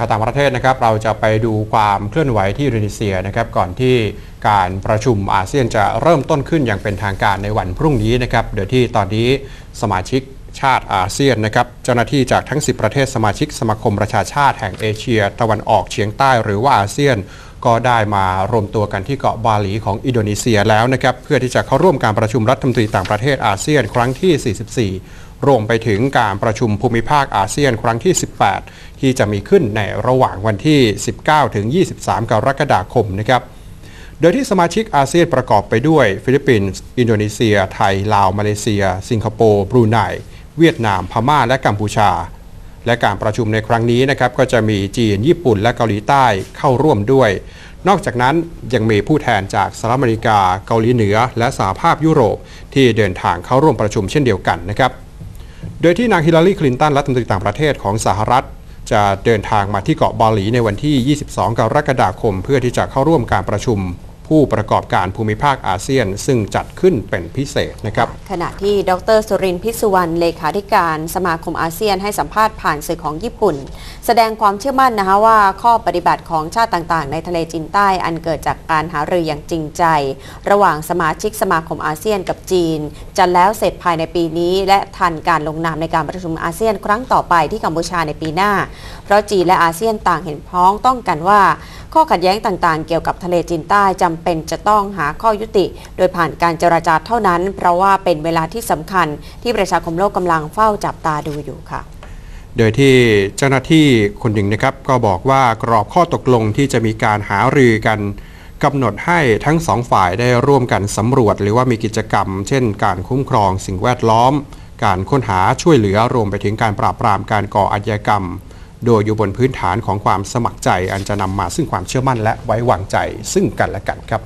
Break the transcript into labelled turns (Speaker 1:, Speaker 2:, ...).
Speaker 1: ข่าวต่างประเทศนะครับ เราจะไปดูความเคลื่อนไหวที่อินโดนีเซียนะครับ ก่อนที่การประชุมอาเซียนจะเริ่มต้นขึ้นอย่างเป็นทางการในวันพรุ่งนี้นะครับโดยที่ตอนนี้สมาชิกชาติอาเซียนนะครับ เจ้าหน้าที่จากทั้ง 10 ประเทศสมาชิกสมาคมประชาชาติแห่งเอเชีย ตะวันออกเฉียงใต้หรือว่าอาเซียน ก็ได้มารวมตัวกันที่เกาะบาหลีของอินโดนีเซียแล้วนะครับ เพื่อที่จะเข้าร่วมการประชุมรัฐมนตรีต่างประเทศอาเซียน ครั้งที่ 44 รวมไปถึงการประชุมภูมิภาคอาเซียนครั้งที่ 18 ที่จะมีขึ้นในระหว่างวันที่ 19 ถึง 23 กรกฎาคมนะครับโดยที่สมาชิกอาเซียนประกอบไปด้วย ฟิลิปปินส์ อินโดนีเซีย ไทย ลาว มาเลเซีย สิงคโปร์ บรูไน เวียดนาม พม่า และกัมพูชา และการประชุมในครั้งนี้นะครับก็จะมีจีน ญี่ปุ่น และเกาหลีใต้เข้าร่วมด้วย นอกจากนั้นยังมีผู้แทนจากสหรัฐอเมริกา เกาหลีเหนือ และสหภาพยุโรปที่เดินทางเข้าร่วมประชุมเช่นเดียวกันนะครับ โดยที่นางฮิลลารีคลินตันรัฐมนตรีต่างประเทศของสหรัฐ จะเดินทางมาที่เกาะบาหลีในวันที่ 22 กรกฎาคม เพื่อที่จะเข้าร่วมการประชุม ผู้ประกอบการภูมิภาคอาเซียน ซึ่งจัดขึ้นเป็นพิเศษนะครับ
Speaker 2: ขณะที่ดรสุรินทร์พิสุวรรณเลขาธิการสมาคมอาเซียนให้สัมภาษณ์ผ่านสื่อของญี่ปุ่น แสดงความเชื่อมั่นนะคะว่าข้อปฏิบัติของชาติต่างๆ ในทะเลจีนใต้อันเกิดจากการหารืออย่างจริงใจ ระหว่างสมาชิกสมาคมอาเซียนกับจีน จะแล้วเสร็จภายในปีนี้ และทันการลงนามในการประชุมอาเซียนครั้งต่อไปที่กัมพูชาในปีหน้า เพราะจีนและอาเซียนต่างเห็นพ้องต้องกันว่า ข้อขัดแย้งต่างๆ เกี่ยวกับทะเลจีนใต้จำเป็นจะต้องหาข้อยุติ โดยผ่านการเจรจาเท่านั้น เพราะว่าเป็นเวลาที่สำคัญที่ประชาคมโลกกำลังเฝ้าจับตาดูอยู่ค่ะ
Speaker 1: โดยที่เจ้าหน้าที่คนหนึ่งนะครับ ก็บอกว่ากรอบข้อตกลงที่จะมีการหารือกันกำหนดให้ทั้งสองฝ่ายได้ร่วมกันสำรวจ หรือว่ามีกิจกรรม เช่น การคุ้มครองสิ่งแวดล้อม การค้นหาช่วยเหลือรวมไปถึงการปราบปรามการก่ออาชญากรรม โดยอยู่บนพื้นฐานของความสมัครใจอันจะนำมาซึ่งความเชื่อมั่นและไว้วางใจซึ่งกันและกันครับ